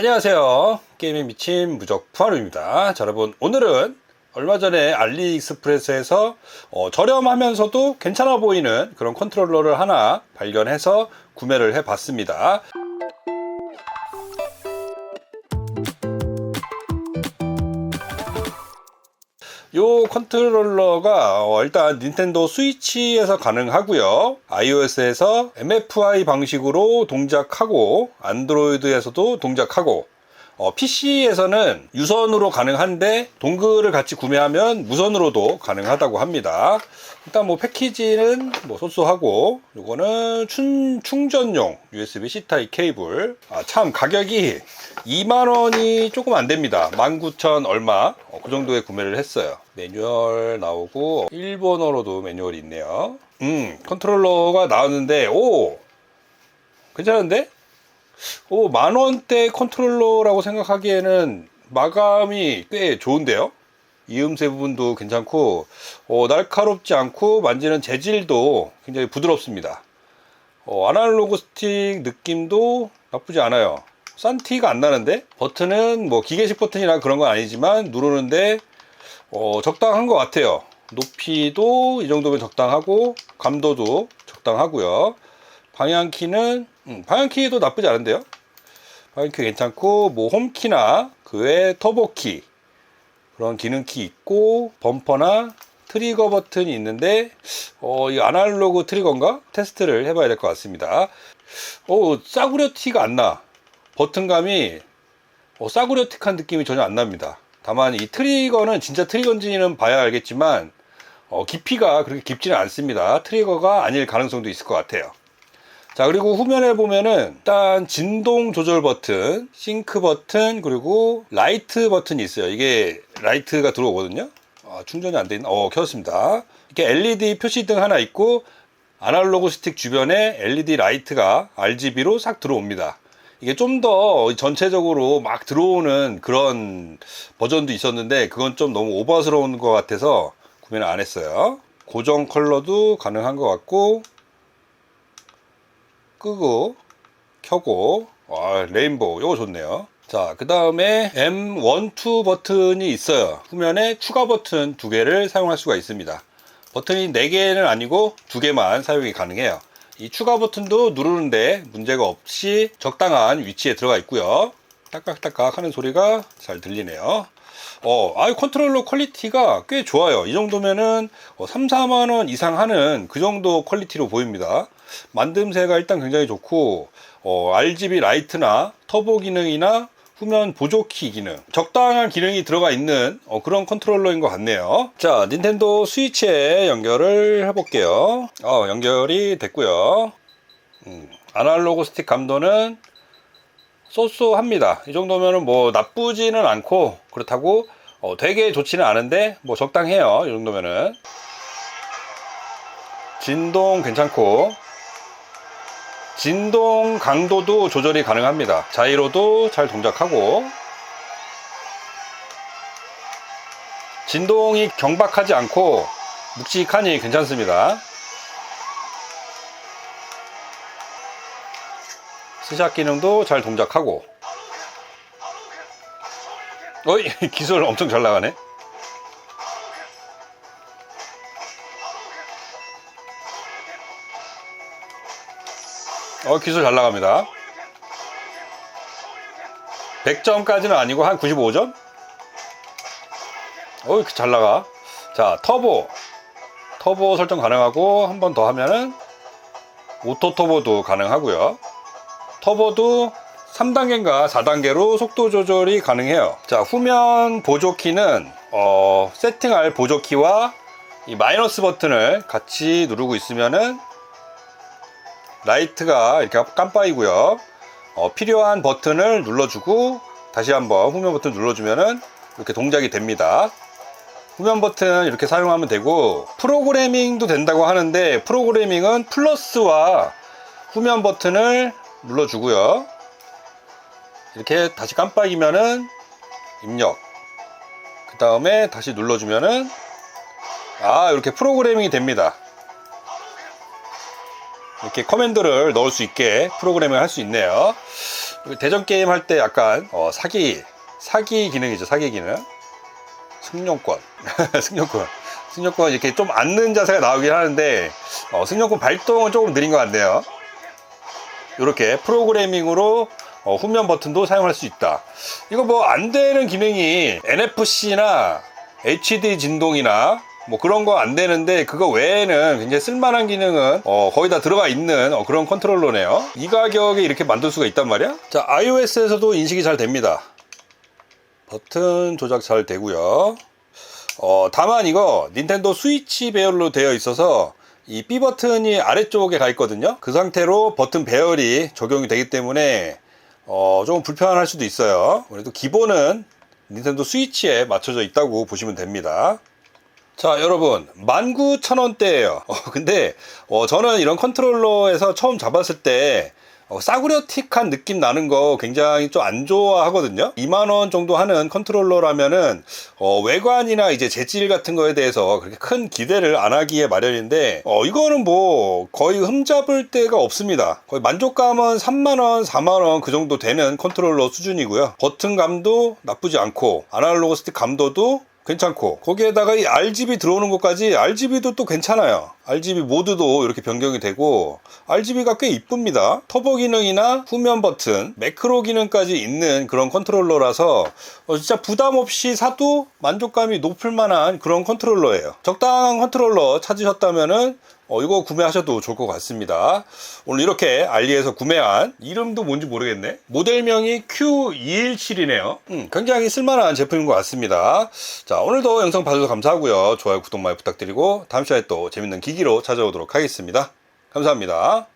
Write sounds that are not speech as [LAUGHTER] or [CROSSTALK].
안녕하세요. 게임에 미친 무적 푸아루입니다. 자, 여러분, 오늘은 얼마 전에 알리익스프레스에서 어, 저렴하면서도 괜찮아 보이는 그런 컨트롤러를 하나 발견해서 구매를 해봤습니다. 요 컨트롤러가 어, 일단 닌텐도 스위치에서 가능하고요. iOS에서 MFI 방식으로 동작하고 안드로이드에서도 동작하고 어, PC에서는 유선으로 가능한데 동글을 같이 구매하면 무선으로도 가능하다고 합니다. 일단 뭐 패키지는 뭐 소소하고 요거는 충, 충전용 USB-C 타입 케이블 아, 참 가격이 2만 원이 조금 안 됩니다 19,000 얼마 어, 그 정도에 구매를 했어요 매뉴얼 나오고 일본어로도 매뉴얼이 있네요 음 컨트롤러가 나왔는데 오 괜찮은데? 오, 만 원대 컨트롤러라고 생각하기에는 마감이 꽤 좋은데요? 이음새 부분도 괜찮고, 어, 날카롭지 않고, 만지는 재질도 굉장히 부드럽습니다. 어, 아날로그 스틱 느낌도 나쁘지 않아요. 싼 티가 안 나는데? 버튼은 뭐 기계식 버튼이나 그런 건 아니지만, 누르는데, 어, 적당한 것 같아요. 높이도 이 정도면 적당하고, 감도도 적당하고요. 방향키는 음, 방향키도 나쁘지 않은데요. 방향키 괜찮고 뭐 홈키나 그 외 터보키 그런 기능키 있고 범퍼나 트리거 버튼이 있는데 어, 이 아날로그 트리거인가 테스트를 해봐야 될 것 같습니다. 어, 싸구려 티가 안 나. 버튼감이 어, 싸구려 틱한 느낌이 전혀 안 납니다. 다만 이 트리거는 진짜 트리거인지는 봐야 알겠지만 어, 깊이가 그렇게 깊지는 않습니다. 트리거가 아닐 가능성도 있을 것 같아요. 자 그리고 후면에 보면은 일단 진동 조절 버튼 싱크 버튼 그리고 라이트 버튼이 있어요. 이게 라이트가 들어오거든요. 아, 충전이 안 돼 있나? 어 켜졌습니다. 이렇게 LED 표시등 하나 있고 아날로그 스틱 주변에 LED 라이트가 RGB로 싹 들어옵니다 이게 좀 더 전체적으로 막 들어오는 그런 버전도 있었는데 그건 좀 너무 오버스러운 것 같아서 구매는 안 했어요. 고정 컬러도 가능한 것 같고 끄고 켜고 와, 레인보우 이거 좋네요. 자 그 다음에 M12 버튼이 있어요. 후면에 추가 버튼 두 개를 사용할 수가 있습니다. 버튼이 4개는 아니고 두 개만 사용이 가능해요 이 추가 버튼도 누르는데 문제가 없이 적당한 위치에 들어가 있고요 딱딱딱딱 하는 소리가 잘 들리네요 어, 아, 컨트롤러 퀄리티가 꽤 좋아요. 이 정도면은 3, 4만 원 이상 하는 그 정도 퀄리티로 보입니다. 만듦새가 일단 굉장히 좋고 어, RGB 라이트나 터보 기능이나 후면 보조키 기능. 적당한 기능이 들어가 있는 어, 그런 컨트롤러인 것 같네요. 자 닌텐도 스위치에 연결을 해볼게요. 어, 연결이 됐고요. 음, 아날로그 스틱 감도는 쏘쏘합니다. 이 정도면은 뭐 나쁘지는 않고 그렇다고 어, 되게 좋지는 않은데 뭐 적당해요. 이 정도면은. 진동 괜찮고 진동 강도도 조절이 가능합니다. 자이로도 잘 동작하고. 진동이 경박하지 않고 묵직하니 괜찮습니다. 스샷 기능도 잘 동작하고. 어이 [LAUGHS] 기술 엄청 잘 나가네 어 기술 잘 나갑니다. 100점까지는 아니고 한 95점? 어이 잘 나가. 자 터보. 터보 설정 가능하고 한 번 더 하면은 오토 터보도 가능하고요. 터보도 3단계인가 4단계로 속도 조절이 가능해요. 자 후면 보조키는 어, 세팅할 보조키와 이 마이너스 버튼을 같이 누르고 있으면은 라이트가 이렇게 깜빡이고요. 어, 필요한 버튼을 눌러주고 다시 한번 후면 버튼 눌러주면은 이렇게 동작이 됩니다. 후면 버튼 이렇게 사용하면 되고 프로그래밍도 된다고 하는데 프로그래밍은 플러스와 후면 버튼을 눌러주고요. 이렇게 다시 깜빡이면은 입력. 그 다음에 다시 눌러주면은 아 이렇게 프로그래밍이 됩니다 이렇게 커맨드를 넣을 수 있게 프로그래밍을 할 수 있네요. 대전 게임 할 때 약간 어, 사기 사기 기능이죠 사기 기능. 승용권. [LAUGHS] 승용권. 승용권 이렇게 좀 앉는 자세가 나오긴 하는데 어, 승용권 발동은 조금 느린 것 같네요. 이렇게 프로그래밍으로 어, 후면 버튼도 사용할 수 있다. 이거 뭐 안 되는 기능이 NFC나 HD 진동이나 뭐 그런 거 안 되는데 그거 외에는 굉장히 쓸만한 기능은 어, 거의 다 들어가 있는 어, 그런 컨트롤러네요. 이 가격에 이렇게 만들 수가 있단 말이야? 자 iOS에서도 인식이 잘 됩니다. 버튼 조작 잘 되고요. 어, 다만 이거 닌텐도 스위치 배열로 되어 있어서 이 B 버튼이 아래쪽에 가 있거든요. 그 상태로 버튼 배열이 적용이 되기 때문에 어, 조금 불편할 수도 있어요. 그래도 기본은 닌텐도 스위치에 맞춰져 있다고 보시면 됩니다 자 여러분. 19,000원대예요. 어, 근데 어, 저는 이런 컨트롤러에서 처음 잡았을 때 어, 싸구려틱한 느낌 나는 거 굉장히 좀 안 좋아하거든요. 2만원 정도 하는 컨트롤러라면은 어, 외관이나 이제 재질 같은 거에 대해서 그렇게 큰 기대를 안 하기에 마련인데 어, 이거는 뭐 거의 흠잡을 데가 없습니다. 거의 만족감은 3만원 4만원 그 정도 되는 컨트롤러 수준이고요. 버튼감도 나쁘지 않고 아날로그 스틱 감도도 괜찮고. 거기에다가 이 RGB 들어오는 것까지 RGB도 또 괜찮아요 RGB 모드도 이렇게 변경이 되고 RGB가 꽤 이쁩니다 터보 기능이나 후면 버튼 매크로 기능까지 있는 그런 컨트롤러라서 어, 진짜 부담 없이 사도 만족감이 높을 만한 그런 컨트롤러예요 적당한 컨트롤러 찾으셨다면은 어, 이거 구매하셔도 좋을 것 같습니다. 오늘 이렇게 알리에서 구매한 이름도 뭔지 모르겠네. 모델명이 Q217이네요. 음, 굉장히 쓸만한 제품인 것 같습니다. 자, 오늘도 영상 봐주셔서 감사하고요. 좋아요, 구독 많이 부탁드리고 다음 시간에 또 재밌는 기 기로 찾아오도록 하겠습니다. 감사합니다.